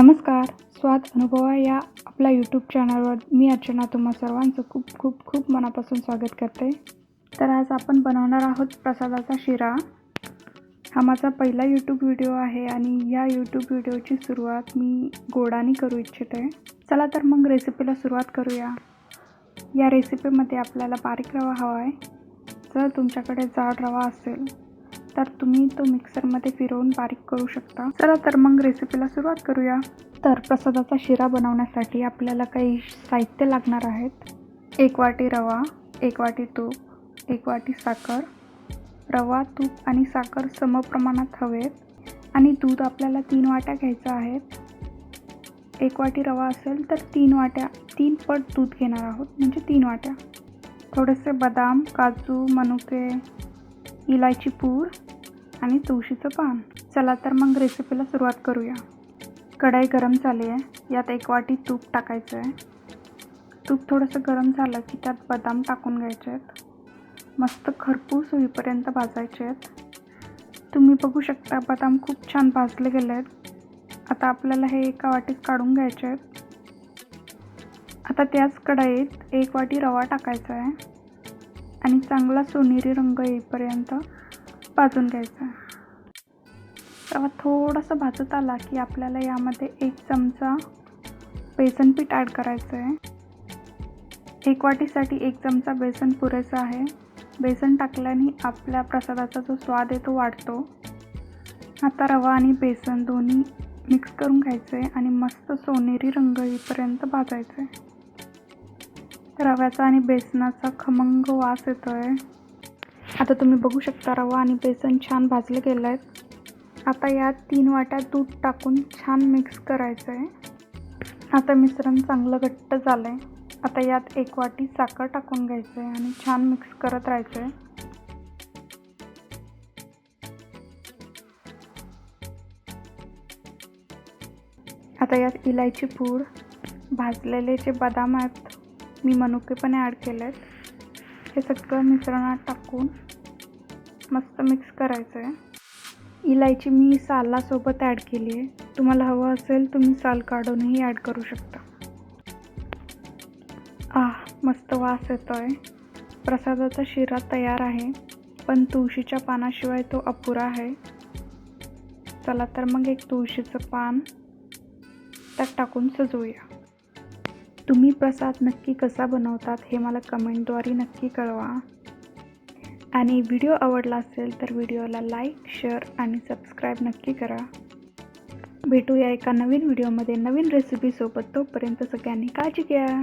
नमस्कार स्वाद अनुभवा या आपल्या यूट्यूब चॅनलवर मी अर्चना तुम्हा सर्वांचं खूप खूप खूप मनापासून स्वागत करते. तर आज आपण बनवणार आहोत प्रसादाचा शिरा. हा माझा पहिला यूट्यूब व्हिडिओ आहे आणि या यूट्यूब व्हिडिओची सुरुवात मी गोडाने करू इच्छिते. चला तर मग रेसिपीला सुरुवात करूया. या रेसिपीमध्ये आपल्याला बारीक रवा हवा आहे जर तुमच्याकडे जाड रवा असेल तर तुम्ही तो मिक्सरमध्ये फिरवून बारीक करू शकता. चला तर मग रेसिपीला सुरुवात करूया. तर प्रसादाचा शिरा बनवण्यासाठी आपल्याला काही साहित्य लागणार आहेत. एक वाटी रवा एक वाटी तूप एक वाटी साखर. रवा तूप आणि साखर समप्रमाणात हवेत आणि दूध आपल्याला तीन वाट्या घ्यायचं आहेत एक वाटी रवा असेल तर तीन वाट्या तीन पट दूध घेणार आहोत म्हणजे तीन वाट्या. थोडेसे बदाम काजू मनुके इलायची पूड आणि तुळशीचं पान. चला तर मग रेसिपीला सुरुवात करूया. कढाई गरम झाली आहे. यात एक वाटी तूप टाकायचं आहे. तूप थोडंसं गरम झालं की त्यात बदाम टाकून घ्यायचे आहेत. मस्त खरपूस होईपर्यंत भाजायचे आहेत. तुम्ही बघू शकता बदाम खूप छान भाजले गेले आहेत. आता आपल्याला हे एका वाटीत काढून घ्यायचे आहेत. आता त्याच कढाईत एक वाटी रवा टाकायचा आहे. आणि चांगला सोनेरी रंग येईपर्यंत भाजून घ्यायचा. आहे रवा थोडंसं भाजत आला की आपल्याला यामध्ये एक चमचा बेसन पीठ ॲड करायचं आहे एक वाटीसाठी एक चमचा बेसन पुरेसा आहे. बेसन टाकल्याने आपल्या प्रसादाचा जो स्वाद आहे तो वाढतो. आता रवा आणि बेसन दोन्ही मिक्स करून घ्यायचं आहे आणि मस्त सोनेरी रंग येईपर्यंत भाजायचं आहे रव्याचा आणि बेसनाचा खमंग वास येतो आहे आता तुम्ही बघू शकता रवा आणि बेसन छान भाजले गेलं आहेत आता यात तीन वाट्या दूध टाकून छान मिक्स करायचं आहे आता मिश्रण चांगलं घट्ट झालं आहे आता यात एक वाटी साखर टाकून घ्यायचं आहे आणि छान मिक्स करत राहायचं आहे आता यात इलायची पूड भाजलेले जे बदाम आहेत मी मनुके पण ॲड केले आहेत हे सगळं मिश्रणात टाकून मस्त मिक्स करायचं आहे इलायची मी सालासोबत ॲड केली आहे तुम्हाला हवं असेल तुम्ही साल काढूनही ॲड करू शकता. आह मस्त वास येतो आहे प्रसादाचा शिरा तयार आहे पण तुळशीच्या पानाशिवाय तो अपुरा आहे. चला तर मग एक तुळशीचं पान त्यात टाकून सजवूया. तुम्ही प्रसाद नक्की कसा बनवतात हे मला कमेंटद्वारे नक्की कळवा. आणि व्हिडिओ आवडला असेल तर व्हिडिओला लाईक शेअर आणि सबस्क्राईब नक्की करा. भेटूया एका नवीन व्हिडिओमध्ये नवीन रेसिपीसोबत तोपर्यंत सगळ्यांनी काळजी घ्या.